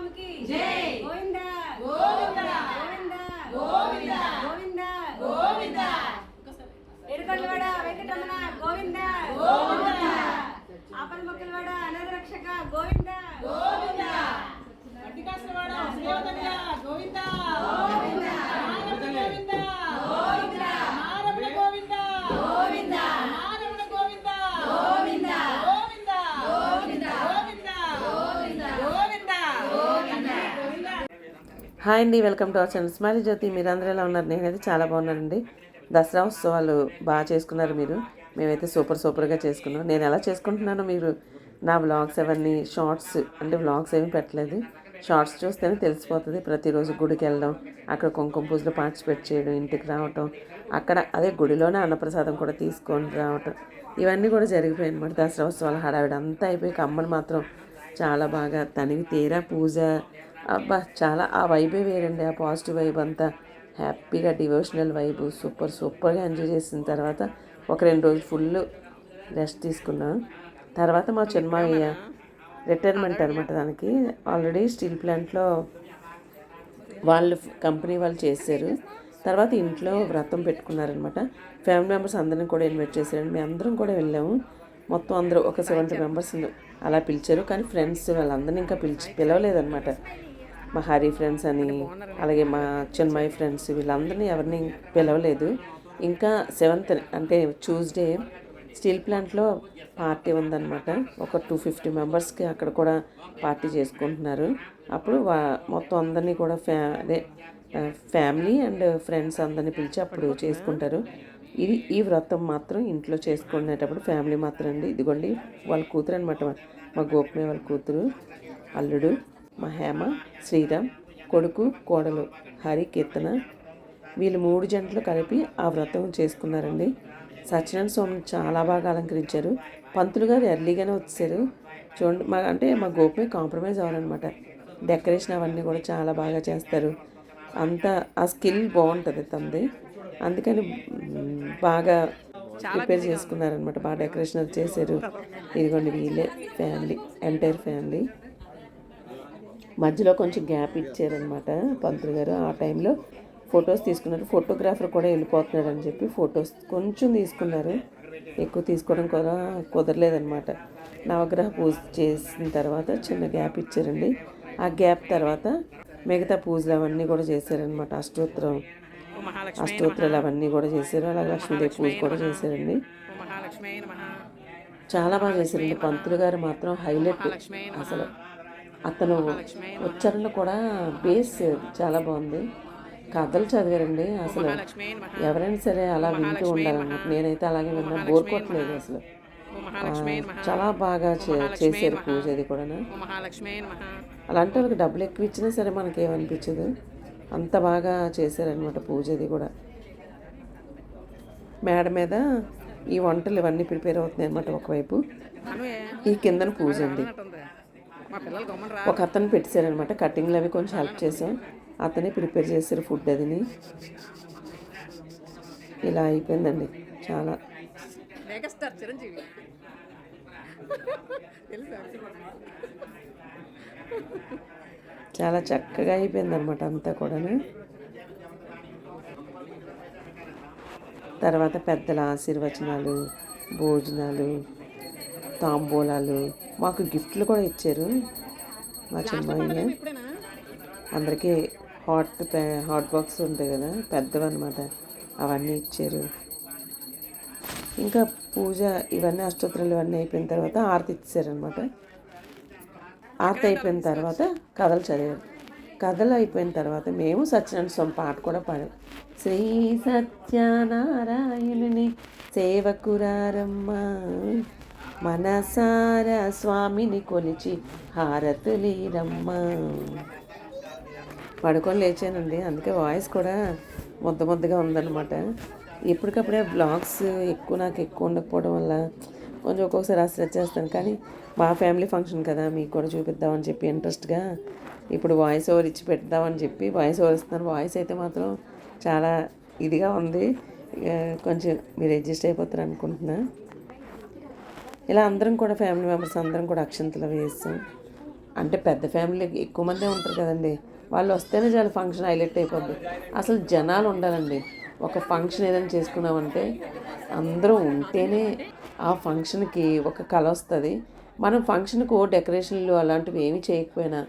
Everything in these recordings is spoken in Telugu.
స్వామికి జై. గోవింద గోవింద. గోవింద గోవింద. గోవింద గోవింద. ఏడుకొండవాడ వెంకటరమణ గోవింద గోవింద. ఆపల మొక్కలవాడ అనాథ రక్షక గోవింద గోవింద. అడ్డికాసులవాడ సుయోధనయ్య గోవింద గోవింద. మారమున గోవింద గోవింద. మారమున గోవింద గోవింద. మారమున గోవింద గోవింద. గోవింద గోవింద. గోవింద గోవింద. గోవింద గోవింద. హాయ్ అండి welcome to our channel. Smiley Jyoti మీరందరూ ఎలా ఉన్నారు? నేనైతే చాలా బాగున్నానండి. దసరా ఉత్సవాలు బాగా చేసుకున్నారు మీరు. మేమైతే సూపర్ సూపర్గా చేసుకున్నాం. నేను ఎలా చేసుకుంటున్నానో మీరు నా బ్లాగ్స్ అవన్నీ షార్ట్స్ అంటే వ్లాగ్స్ ఏమీ పెట్టలేదు. షార్ట్స్ చూస్తేనే తెలిసిపోతుంది. ప్రతిరోజు గుడికి వెళ్ళడం అక్కడ కుంకుమ పూజలో పార్టిసిపేట్ చేయడం ఇంటికి రావటం అక్కడ అదే గుడిలోనే అన్నప్రసాదం కూడా తీసుకొని రావటం ఇవన్నీ కూడా జరిగిపోయాయి అనమాట దసరా ఉత్సవాల హడావిడి అంతా అయిపోయి అమ్మని మాత్రం చాలా బాగా తనివి తీరా పూజ అబ్బా చాలా ఆ వైబే వేరండి ఆ పాజిటివ్ వైబ్ అంతా. హ్యాపీగా డివోషనల్ వైబ్ సూపర్ సూపర్గా ఎంజాయ్ చేసిన తర్వాత ఒక రెండు రోజులు ఫుల్ రెస్ట్ తీసుకున్నాం. తర్వాత మా చిన్నమావయ్య రిటైర్మెంట్ అనమాట దానికి. ఆల్రెడీ స్టీల్ ప్లాంట్లో వాళ్ళు కంపెనీ వాళ్ళు చేశారు. తర్వాత ఇంట్లో వ్రతం పెట్టుకున్నారనమాట ఫ్యామిలీ మెంబర్స్ అందరిని కూడా ఇన్వైట్ చేశారండి. మేము అందరం కూడా వెళ్ళాము. మొత్తం అందరూ ఒక సెవెంటీ మెంబర్స్ అలా పిలిచారు. కానీ ఫ్రెండ్స్ వాళ్ళందరినీ ఇంకా పిలిచి పిలవలేదన్నమాట. మా హరి ఫ్రెండ్స్ అని అలాగే మా చిన్మయ్య ఫ్రెండ్స్ వీళ్ళందరినీ ఎవరిని పిలవలేదు. ఇంకా సెవెంత్ అంటే ట్యూస్డే స్టీల్ ప్లాంట్లో పార్టీ ఉందన్నమాట. ఒక టూ ఫిఫ్టీ మెంబర్స్కి అక్కడ కూడా పార్టీ చేసుకుంటున్నారు. అప్పుడు వా మొత్తం అందరినీ కూడా ఫ్యా అదే ఫ్యామిలీ అండ్ ఫ్రెండ్స్ అందరినీ పిలిచి అప్పుడు చేసుకుంటారు. ఇది ఈ వ్రతం మాత్రం ఇంట్లో చేసుకునేటప్పుడు ఫ్యామిలీ మాత్రం అండి. ఇదిగోండి వాళ్ళ కూతురు అనమాట మా గోపమే వాళ్ళ కూతురు అల్లుడు. మా హేమ శ్రీరామ్ కొడుకు కోడలు హరి కీర్తన. వీళ్ళు మూడు జంటలు కలిపి ఆ వ్రతం చేసుకున్నారండి. సత్యనారాయణ స్వామిని చాలా బాగా అలంకరించారు. పంతులు గారు ఎర్లీగానే వచ్చారు. చూడండి మా అంటే మా గోపమే కాంప్రమైజ్ అవ్వాలన్నమాట. డెకరేషన్ అవన్నీ కూడా చాలా బాగా చేస్తారు. అంత ఆ స్కిల్ బాగుంటుంది తనది. అందుకని బాగా ప్రిపేర్ చేసుకున్నారనమాట బాగా డెకరేషన్ అది చేశారు. ఇదిగోండి వీళ్ళే ఫ్యామిలీ ఎంటైర్ ఫ్యామిలీ. మధ్యలో కొంచెం గ్యాప్ ఇచ్చారనమాట పంతులు గారు. ఆ టైంలో ఫొటోస్ తీసుకున్నారు. ఫోటోగ్రాఫర్ కూడా వెళ్ళిపోతున్నాడు అని చెప్పి ఫొటోస్ కొంచెం తీసుకున్నారు. ఎక్కువ తీసుకోవడం కూడా కుదరలేదనమాట నవగ్రహ పూజ చేసిన తర్వాత చిన్న గ్యాప్ ఇచ్చారండి. ఆ గ్యాప్ తర్వాత మిగతా పూజలు అవన్నీ కూడా చేశారనమాట అష్టోత్తరం అష్టోత్తరాలు అవన్నీ కూడా చేశారు. అలాగే లక్ష్మీదేవి పూజ కూడా చేశారండి. చాలా బాగా చేశారండి. పంతులు గారు మాత్రం హైలైట్ అసలు. అతను ఉచ్చారణ కూడా బేస్ చాలా బాగుంది. కథలు చదివారండి అసలు. ఎవరైనా సరే అలా వింటూ ఉండాలన్నమాట. నేనైతే అలాగే విన్నా బోర్ కొట్టలేదు అసలు. చాలా బాగా చే- చేశారు పూజ అది కూడా మహాలక్ష్మి అలాంటి వాళ్ళకి డబ్బులు ఎక్కువ ఇచ్చినా సరే మనకి ఏమనిపించదు అంత బాగా చేశారనమాట పూజ అది కూడా. మేడ మీద ఈ వంటలు ఇవన్నీ ప్రిపేర్ అవుతున్నాయి అనమాట ఒకవైపు. ఈ కిందన పూజ అండి. ఒక అతను పెట్టారనమాట కటింగ్లు అవి కొంచెం హెల్ప్ చేసాం. అతనే ప్రిపేర్ చేశారు ఫుడ్ అదిని. ఇలా అయిపోయిందండి. చాలా. చాలా చక్కగా అయిపోయింది అనమాట అంతా కూడాను. తర్వాత పెద్దల ఆశీర్వచనాలు భోజనాలు తాంబూలాలు. మాకు గిఫ్ట్లు కూడా ఇచ్చారు. మా చిన్నయ్య ఇప్పుడేనా? అందరికీ హాట్ హాట్ బాక్స్ ఉంటాయి కదా పెద్దవి అనమాట అవన్నీ ఇచ్చారు. ఇంకా పూజ ఇవన్నీ అష్టోత్తరాలు ఇవన్నీ అయిపోయిన తర్వాత ఆరతి ఇచ్చారనమాట ఆరతి అయిపోయిన తర్వాత కథలు చదివారు. కథలు అయిపోయిన తర్వాత మేము సత్యనారాయణ స్వామి పాట కూడా పాడాం. శ్రీ సత్యనారాయణుని సేవకురారమ్మ మనసార స్వామిని కొలిచి హారతులీరమ్మ పడుకొని లేచానండి అందుకే వాయిస్ కూడా ముద్ద ముద్దగా ఉందన్నమాట. ఎప్పటికప్పుడే బ్లాగ్స్ ఎక్కువ నాకు ఎక్కువ ఉండకపోవడం వల్ల కొంచెం ఒక్కొక్కసారి అసలు చేస్తాను. కానీ మా ఫ్యామిలీ ఫంక్షన్ కదా మీకు కూడా చూపిద్దామని చెప్పి ఇంట్రెస్ట్గా ఇప్పుడు వాయిస్ ఓవర్ ఇచ్చి పెడదామని చెప్పి వాయిస్ ఓవర్ ఇస్తున్నాను. వాయిస్ అయితే మాత్రం చాలా ఇదిగా ఉంది. ఇక కొంచెం మీరు అడ్జస్ట్ అయిపోతారు అనుకుంటున్నాను ఇలా అందరం కూడా ఫ్యామిలీ మెంబర్స్ అందరం కూడా అక్షంతలు వేస్తాం. అంటే పెద్ద ఫ్యామిలీ ఎక్కువ మందే ఉంటారు కదండి. వాళ్ళు వస్తేనే చాలా ఫంక్షన్ హైలైట్ అయిపోద్ది. అసలు జనాలు ఉండాలండి. ఒక ఫంక్షన్ ఏదైనా చేసుకున్నామంటే అందరూ ఉంటేనే ఆ ఫంక్షన్కి ఒక కళ వస్తుంది. మనం ఫంక్షన్కు డెకరేషన్లు అలాంటివి ఏమీ చేయకపోయినా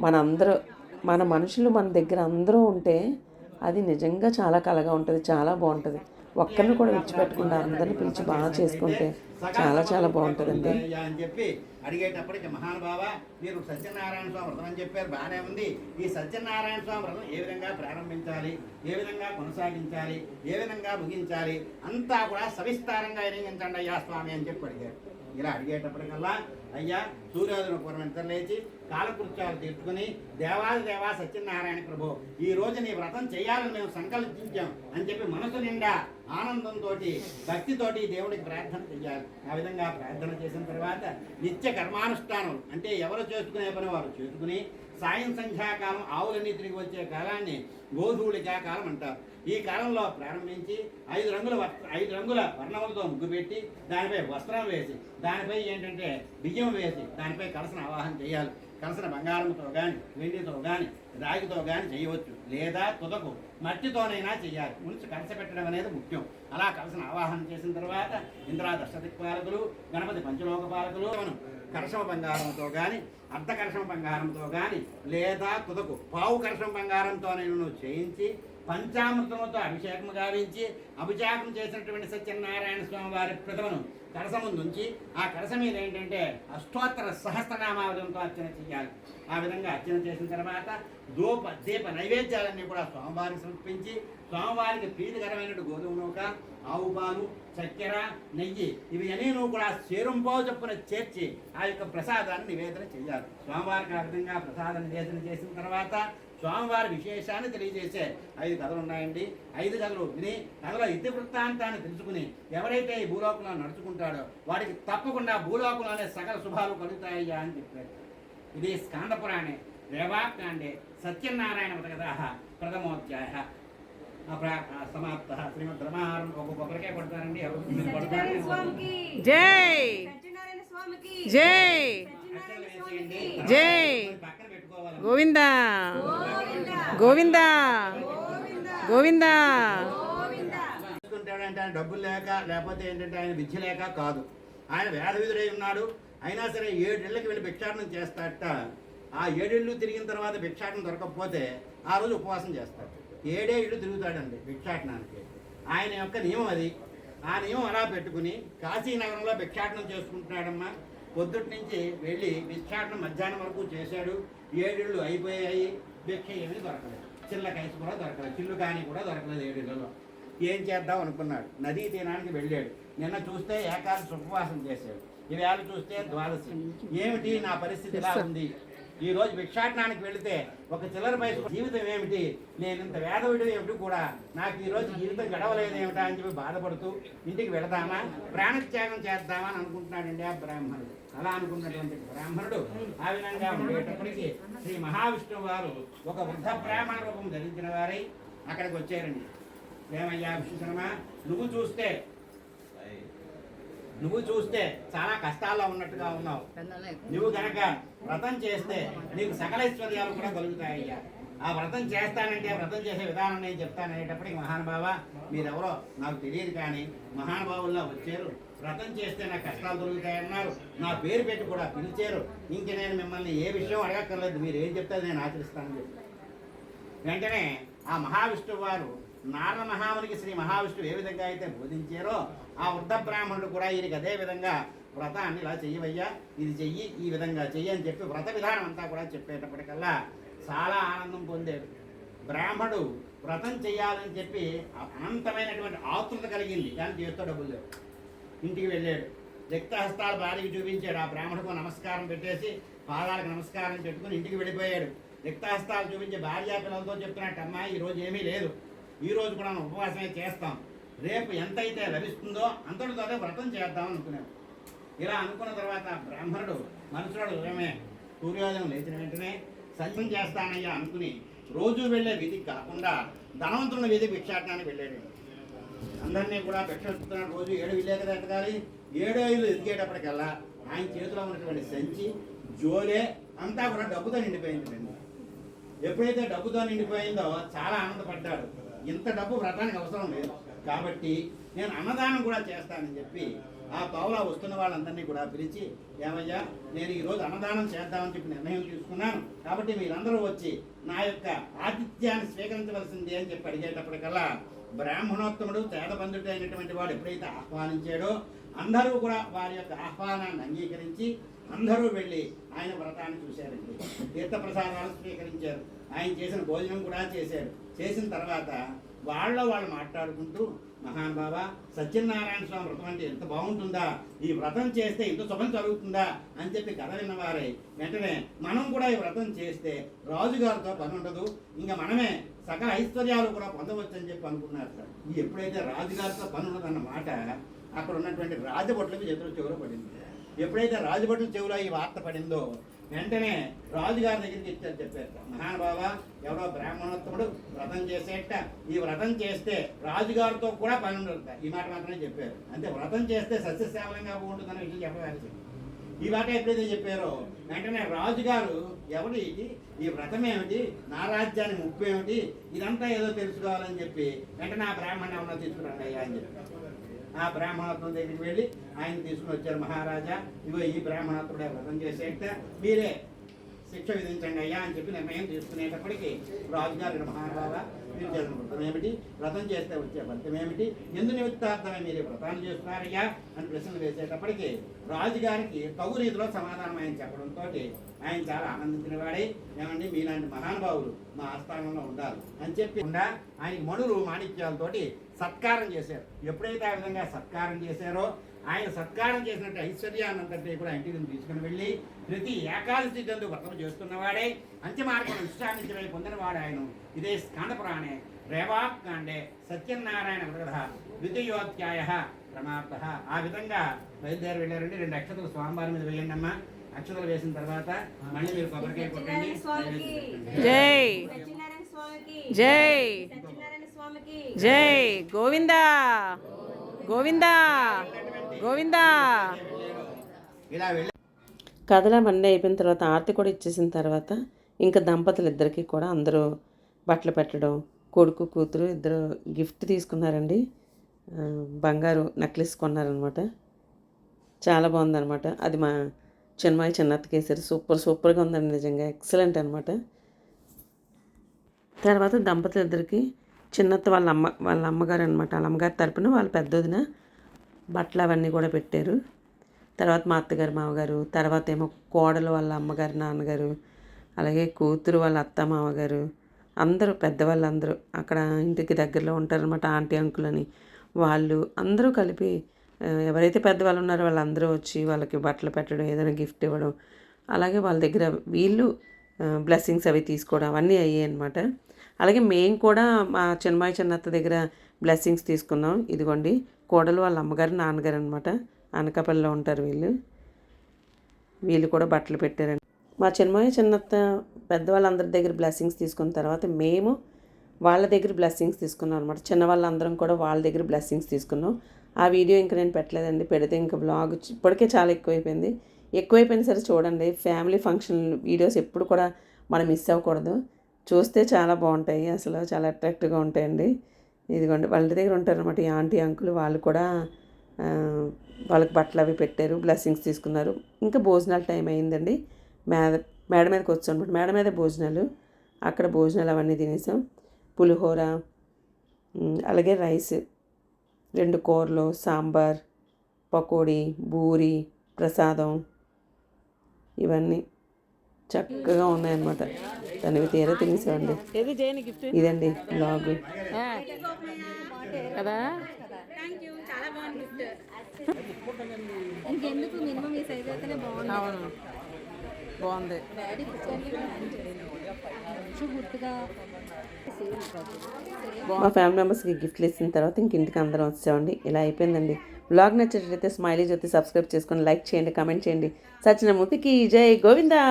మనందరూ మన మనుషులు మన దగ్గర అందరూ ఉంటే అది నిజంగా చాలా కళగా ఉంటుంది చాలా బాగుంటుంది. ఒక్కరిని కూడా విడిచిపెట్టకుండా అందరిని పిలిచి బాగా చేసుకుంటే చాలా చాలా బాగుంటుందండి. అని చెప్పి అడిగేటప్పటికి మహానుభావ మీరు సత్యనారాయణ స్వామి వ్రతం అని చెప్పారు. బాగానే ఉంది. ఈ సత్యనారాయణ స్వామి వ్రతం ఏ విధంగా ప్రారంభించాలి? ఏ విధంగా కొనసాగించాలి? ఏ విధంగా ముగించాలి? అంతా కూడా సవిస్తారంగా ఎరిగించండి అయ్యా స్వామి అని చెప్పి అడిగారు. ఇలా అడిగేటప్పటికల్లా అయ్యా సూర్యోదయం పూర్వం లేచి కాలకృత్యాలు తీర్చుకుని దేవాది దేవా సత్యనారాయణ ప్రభు ఈ రోజు నీ వ్రతం చేయాలని మేము సంకల్పించాం అని చెప్పి మనసు నిండా ఆనందంతో భక్తితోటి దేవుడికి ప్రార్థన చెయ్యాలి. ఆ విధంగా ప్రార్థన చేసిన తర్వాత నిత్య కర్మానుష్ఠానం అంటే ఎవరు చేసుకునే పని వారు చేసుకుని సాయం సంధ్యాకాలం ఆవులన్నీ తిరిగి వచ్చే కాలాన్ని గోధూళికా కాలం అంటారు. ఈ కాలంలో ప్రారంభించి ఐదు రంగుల వస్త్ర ఐదు రంగుల వర్ణములతో ముగ్గు పెట్టి దానిపై వస్త్రం వేసి దానిపై ఏంటంటే బియ్యం వేసి దానిపై కలసన ఆవాహన చేయాలి. కలసన బంగారంతో కానీ వెండితో కానీ రాగితో కానీ చేయవచ్చు. లేదా తుదకు మట్టితోనైనా చేయాలి. ఉంచి కలస పెట్టడం అనేది ముఖ్యం. అలా కలసన ఆవాహన చేసిన తర్వాత ఇంద్రా దశదిక్పాలకులు గణపతి పంచలోక పాలకులు మనం కర్షమ బంగారంతో కానీ అర్ధ కర్షమ బంగారంతో కానీ లేదా తుదకు పావు కర్షమ బంగారంతో నేను చేయించి పంచామృతములతో అభిషేకం గావించి అభిషేకం చేసినటువంటి సత్యనారాయణ స్వామి వారి ప్రతిమను కరస ముందుంచి ఆ కరస మీద ఏంటంటే అష్టోత్తర సహస్రనామావళంతో అర్చన చేయాలి. ఆ విధంగా అర్చన చేసిన తర్వాత దూప దీప నైవేద్యాలన్నీ కూడా స్వామివారికి సమర్పించి స్వామివారికి ప్రీతికరమైన గోధుమ నూక ఆవు పాలు చక్కెర నెయ్యి ఇవి అన్నీ కూడా చేరుంపో చొప్పున చేర్చి ఆ యొక్క ప్రసాదాన్ని నివేదన చేయాలి. స్వామివారికి ఆ విధంగా ప్రసాద నివేదన చేసిన తర్వాత స్వామివారి విశేషాన్ని తెలియజేసే ఐదు కథలు ఉన్నాయండి. ఐదు కథలు విని కథలో ఇతి వృత్తాంతాన్ని తెలుసుకుని ఎవరైతే ఈ భూలోకంలో నడుచుకుంటాడో వాడికి తప్పకుండా భూలోకంలోనే సకల శుభాలు కలుగుతాయ్యా అని చెప్పారు. ఇది స్కాందపురాణే రేవాకాండే సత్యనారాయణ వ్రతకథ ప్రథమోధ్యాయ. సమాప్త. శ్రీమద్ రమాహారం ఒక కొబ్బరికాయ కొడతారండి. ఎవరు మీరు సత్యనారాయణ కొడతారు స్వామికి. జై! సత్యనారాయణ స్వామికి. జై! సత్యనారాయణ స్వామికి. జై పక్కన పెట్టుకోవాలి. గోవిందా! గోవింద. గోవింద. ఆయన డబ్బులు లేక లేకపోతే ఏంటంటే ఆయన విద్య లేక కాదు. ఆయన వేదవిధుడై ఉన్నాడు. అయినా సరే ఏడేళ్ళకి వెళ్ళి భిక్షాటనం చేస్తాడట. ఆ ఏడేళ్ళు తిరిగిన తర్వాత భిక్షాటనం దొరకకపోతే ఆ రోజు ఉపవాసం చేస్తాడు. ఏడే ఇళ్ళు తిరుగుతాడండి భిక్షాటనానికి. ఆయన యొక్క నియమం అది. ఆ నియమం అలా పెట్టుకుని కాశీనగరంలో భిక్షాటనం చేసుకుంటున్నాడమ్మా. పొద్దుటి నుంచి వెళ్ళి భిక్షాటనం మధ్యాహ్నం వరకు చేశాడు. ఏడేళ్ళు అయిపోయాయి. భిక్ష ఏమీ దొరకలేదు. చిల్ల కైసు కూడా దొరకలేదు. చిల్లు కానీ కూడా దొరకలేదు ఏడులలో ఏం చేద్దాం అనుకున్నాడు. నదీ తీరానికి వెళ్ళాడు. నిన్న చూస్తే ఏకాదశి సుఖవాసం చేశాడు. ఈవేళ చూస్తే ద్వాదశి. ఏమిటి నా పరిస్థితి ఇలా ఉంది? ఈ రోజు భిక్షాటనానికి వెళితే ఒక చిల్లర పైస జీవితం ఏమిటి? నేను ఇంత వేదవిడు ఏమిటి కూడా? నాకు ఈ రోజు జీవితం గడవలేదు ఏమిటా అని చెప్పి బాధపడుతూ ఇంటికి వెళదామా ప్రాణత్యాగం చేద్దామా అని అనుకుంటున్నాడండి ఆ బ్రాహ్మణుడు. అలా అనుకున్నటువంటి బ్రాహ్మణుడు ఆ విధంగా ఉండేటప్పటికీ శ్రీ మహావిష్ణువు వారు ఒక వృద్ధ బ్రాహ్మణ రూపం ధరించిన వారై అక్కడికి వచ్చారండి. ఏమయ్యా విష్ణుశర్మ నువ్వు చూస్తే నువ్వు చూస్తే చాలా కష్టాల్లో ఉన్నట్టుగా ఉన్నావు. నువ్వు గనక వ్రతం చేస్తే నీకు సకలైశ్వర్యాలు కూడా కలుగుతాయ్యా. ఆ వ్రతం చేస్తానంటే వ్రతం చేసే విధానం నేను చెప్తాను అనేటప్పటికి మహానుభావ మీరెవరో నాకు తెలియదు కానీ మహానుభావుల్లో వచ్చారు. వ్రతం చేస్తే నాకు కష్టాలు దొరుకుతాయన్నారు. నా పేరు పెట్టి కూడా పిలిచారు. ఇంక నేను మిమ్మల్ని ఏ విషయం అడగక్కర్లేదు. మీరు ఏం చెప్తే నేను ఆచరిస్తాను చెప్పి వెంటనే ఆ మహావిష్ణువు వారు నారద మహామునికి శ్రీ మహావిష్ణువు ఏ విధంగా అయితే బోధించారో ఆ వృద్ధ బ్రాహ్మణుడు కూడా ఈయనకి అదే విధంగా వ్రతాన్ని ఇలా చెయ్యవయ్యా ఇది చెయ్యి ఈ విధంగా చెయ్యి అని చెప్పి వ్రత విధానం అంతా కూడా చెప్పేటప్పటికల్లా చాలా ఆనందం పొందాడు. బ్రాహ్మడు వ్రతం చేయాలని చెప్పి అనంతమైనటువంటి ఆతృత కలిగింది. కానీ చేస్తూ డబ్బులు లేవు. ఇంటికి వెళ్ళాడు. రిక్తహస్తాలు భార్యకి చూపించాడు. ఆ బ్రాహ్మణుకు నమస్కారం పెట్టేసి పాదాలకు నమస్కారం పెట్టుకుని ఇంటికి వెళ్ళిపోయాడు. రిక్తహస్తాలు చూపించి భార్యా పిల్లలతో చెప్తున్నట్టు అమ్మాయి ఈ రోజు ఏమీ లేదు. ఈరోజు కూడా మనం ఉపవాసమే చేస్తాం. రేపు ఎంతైతే లభిస్తుందో అంతటితోనే వ్రతం చేద్దాం అనుకున్నాడు. ఇలా అనుకున్న తర్వాత బ్రాహ్మణుడు మనుషుడు ఏమే సూర్యోదయం లేచిన వెంటనే సంధ్యం చేస్తానయ్యా అనుకుని రోజు వెళ్ళే విధి కాకుండా ధనవంతుని విధి భిక్షాటనానికి వెళ్ళాడు. అందరినీ కూడా భిక్షిస్తున్నాడు రోజు ఏడు ఇల్లే కదా ఎత్తగాలి. ఏడో ఇల్లు ఎదిగేటప్పటికల్లా ఆయన చేతిలో ఉన్నటువంటి సంచి జోలే అంతా కూడా డబ్బుతో నిండిపోయింది ఎప్పుడైతే డబ్బుతో నిండిపోయిందో చాలా ఆనందపడ్డాడు. ఇంత డబ్బు వ్రతానికి అవసరం లేదు. కాబట్టి నేను అన్నదానం కూడా చేస్తానని చెప్పి ఆ పావులా వస్తున్న వాళ్ళందరినీ కూడా పిలిచి ఏమయ్యా నేను ఈరోజు అన్నదానం చేద్దామని చెప్పి నిర్ణయం తీసుకున్నాను. కాబట్టి మీరందరూ వచ్చి నా యొక్క ఆతిథ్యాన్ని స్వీకరించవలసింది అని చెప్పి అడిగేటప్పటికల్లా బ్రాహ్మణోత్తముడు తేదబంధుడు అయినటువంటి వాడు ఎప్పుడైతే ఆహ్వానించాడో అందరూ కూడా వారి యొక్క ఆహ్వానాన్ని అంగీకరించి అందరూ వెళ్ళి ఆయన వ్రతాన్ని చూశారండి. తీర్థప్రసాదాలు స్వీకరించారు. ఆయన చేసిన భోజనం కూడా చేశారు. చేసిన తర్వాత వాళ్ళ వాళ్ళు మాట్లాడుకుంటూ మహానుభావ సత్యనారాయణ స్వామి వ్రతం అంటే ఎంత బాగుంటుందా? ఈ వ్రతం చేస్తే ఇంత శుభం జరుగుతుందా? అని చెప్పి కథ విన్నవారై. వెంటనే మనం కూడా ఈ వ్రతం చేస్తే రాజుగారితో పని ఉండదు. ఇంకా మనమే సకల ఐశ్వర్యాలు కూడా పొందవచ్చు అని చెప్పి అనుకున్నారు సార్. ఈ ఎప్పుడైతే రాజుగారితో పని ఉండదన్న మాట అక్కడ ఉన్నటువంటి రాజభట్లకు చేతుల చెవులో పడింది. ఎప్పుడైతే రాజభట్ల చెవులో ఈ వార్త పడిందో వెంటనే రాజుగారి దగ్గరికి ఇచ్చారు చెప్పారు. మహానుభావ ఎవరో బ్రాహ్మణోత్తముడు వ్రతం చేసేట. ఈ వ్రతం చేస్తే రాజుగారితో కూడా పని ఉండదు. ఈ మాట మాత్రమే చెప్పారు. అంటే వ్రతం చేస్తే సస్యశ్యామలంగా ఉంటుందన్న విషయం చెప్పవాలి ఈ మాట ఎప్పుడైతే చెప్పారో వెంటనే రాజుగారు ఎవరు ఇది? ఈ వ్రతం ఏమిటి? నా రాజ్యానికి ముప్పు ఏమిటి? ఇదంతా ఏదో తెలుసుకోవాలని చెప్పి వెంటనే ఆ బ్రాహ్మణ ఏమన్నా తీసుకురండి అయ్యా అని చెప్పారు. ఆ బ్రాహ్మణత్వం దగ్గరికి వెళ్ళి ఆయన తీసుకుని వచ్చారు మహారాజా. ఇగో ఈ బ్రాహ్మణత్వుడే వ్రతం చేసేట మీరే శిక్ష విధించండి అయ్యా అని చెప్పి నిర్ణయం తీసుకునేటప్పటికి రాజుగారు మహారాజా మీరు చేసిన వ్రతం ఏమిటి? వ్రతం చేస్తే వచ్చే ఫలితం ఏమిటి? ఎందు నిమిత్తార్థమే మీరు ఈ వ్రతాన్ని చేస్తున్నారయ్యా అని ప్రశ్నలు వేసేటప్పటికి రాజుగారికి తగు రీతిలో సమాధానం ఆయన చెప్పడంతో ఆయన చాలా ఆనందించిన వాడే. ఏమండి? మీలాంటి మహానుభావులు మా ఆస్థానంలో ఉండాలి అని చెప్పి ఆయన మణులు మాణిక్యాలతోటి సత్కారం చేశారు. ఎప్పుడైతే ఆ విధంగా సత్కారం చేశారో ఆయన సత్కారం చేసినట్టు ఐశ్వర్యాన్నంతటి కూడా ఇంటికి తీసుకుని వెళ్ళి ప్రతి ఏకాదశి దందు వ్రతం చేస్తున్నవాడే అంత్యమార్గం విశ్రాంతించబడి పొందినవాడు ఆయన. ఇదే స్కందపురాణే రేవాకాండే సత్యనారాయణ వ్రత ద్వితీయోధ్యాయ ప్రమాప్త ఆ విధంగా బయలుదేరి వెళ్ళారండి. రెండు అక్షతలు స్వామివారి మీద వేయండి అమ్మా. అక్షతలు వేసిన తర్వాత మళ్ళీ మీరు కొబ్బరికాయ కొట్టండి. జై. సత్యనారాయణ జై. జై గోవిందా. గోవిందా. గోవిందా. కథల బండి అయిపోయిన తర్వాత ఆరతి కూడా ఇచ్చేసిన తర్వాత ఇంకా దంపతులు ఇద్దరికి కూడా అందరూ బట్టలు పెట్టడం కొడుకు కూతురు ఇద్దరు గిఫ్ట్ తీసుకున్నారండి. బంగారు నెక్లెస్ కొన్నారనమాట చాలా బాగుందన్నమాట. అది మా చిన్నమాయి చిన్నత్తకి వేసారు సూపర్ సూపర్గా ఉందండి నిజంగా. ఎక్సలెంట్ అనమాట తర్వాత దంపతులు ఇద్దరికి చిన్నత్త వాళ్ళ అమ్మ వాళ్ళ అమ్మగారు అనమాట వాళ్ళ అమ్మగారి తరపున వాళ్ళ పెద్దదిన బట్టలు అవన్నీ కూడా పెట్టారు. తర్వాత మా అత్తగారు మామగారు తర్వాత ఏమో కోడలు వాళ్ళ అమ్మగారు నాన్నగారు అలాగే కూతురు వాళ్ళ అత్త మామగారు అందరూ పెద్దవాళ్ళందరూ అక్కడ ఇంటికి దగ్గరలో ఉంటారనమాట ఆంటీ అంకుల్ అని. వాళ్ళు అందరూ కలిపి ఎవరైతే పెద్దవాళ్ళు ఉన్నారో వాళ్ళందరూ వచ్చి వాళ్ళకి బట్టలు పెట్టడం ఏదైనా గిఫ్ట్ ఇవ్వడం అలాగే వాళ్ళ దగ్గర వీళ్ళు బ్లెస్సింగ్స్ అవి తీసుకోవడం అవన్నీ అయ్యాయి అనమాట అలాగే మేము కూడా మా చిన్నమాయి చిన్నత్త దగ్గర బ్లెస్సింగ్స్ తీసుకున్నాం. ఇదిగోండి కోడలు వాళ్ళ అమ్మగారు నాన్నగారు అనమాట అనకాపల్లిలో ఉంటారు వీళ్ళు. వీళ్ళు కూడా బట్టలు పెట్టారండి. మా చిన్నమాయ చిన్నత్త పెద్దవాళ్ళందరి దగ్గర బ్లెస్సింగ్స్ తీసుకున్న తర్వాత మేము వాళ్ళ దగ్గర బ్లెస్సింగ్స్ తీసుకున్నాం అనమాట చిన్నవాళ్ళందరం కూడా వాళ్ళ దగ్గర బ్లెస్సింగ్స్ తీసుకున్నాం. ఆ వీడియో ఇంకా నేను పెట్టలేదండి. పెడితే ఇంకా బ్లాగ్ ఇప్పటికే చాలా ఎక్కువైపోయింది. ఎక్కువైపోయిన సరే చూడండి ఫ్యామిలీ ఫంక్షన్ వీడియోస్ ఎప్పుడు కూడా మనం మిస్ అవ్వకూడదు. చూస్తే చాలా బాగుంటాయి. అసలు చాలా అట్రాక్టివ్గా ఉంటాయండి. ఇదిగోండి వాళ్ళ దగ్గర ఉంటారనమాట ఈ ఆంటీ అంకుల్ వాళ్ళు కూడా వాళ్ళకి బట్టలు అవి పెట్టారు బ్లెస్సింగ్స్ తీసుకున్నారు. ఇంకా భోజనాల టైం అయిందండి. మేడ మేడ మీదకి వచ్చాం అనమాట మేడ మీద భోజనాలు. అక్కడ భోజనాలు అవన్నీ తినేసాం. పులిహోర అలాగే రైస్ రెండు కూరలు సాంబార్ పకోడీ బూరి ప్రసాదం ఇవన్నీ. చక్కగా ఉన్నాయన్నమాట. దానివి తీరా గిఫ్ట్? ఇదండి బ్లాగ్ కదా? బాగుంది గిఫ్ట్ ఇంకెందుకు? మినిమం ఈ సైజ్ అయితేనే బాగుంది. అవును. బాగుంది. డాడీ పిక్చర్ గుర్తుగా. మా ఫ్యామిలీ మెంబర్స్కి గిఫ్ట్లు ఇచ్చిన తర్వాత ఇంక ఇంటికి అందరం వచ్చామండి ఇలా అయిపోయిందండి. బ్లాగ్ నచ్చేటట్టయితే స్మైలీ జ్యోతి సబ్స్క్రైబ్ చేసుకొని లైక్ చేయండి కామెంట్ చేయండి. సచిన మూర్తికి జై గోవిందా!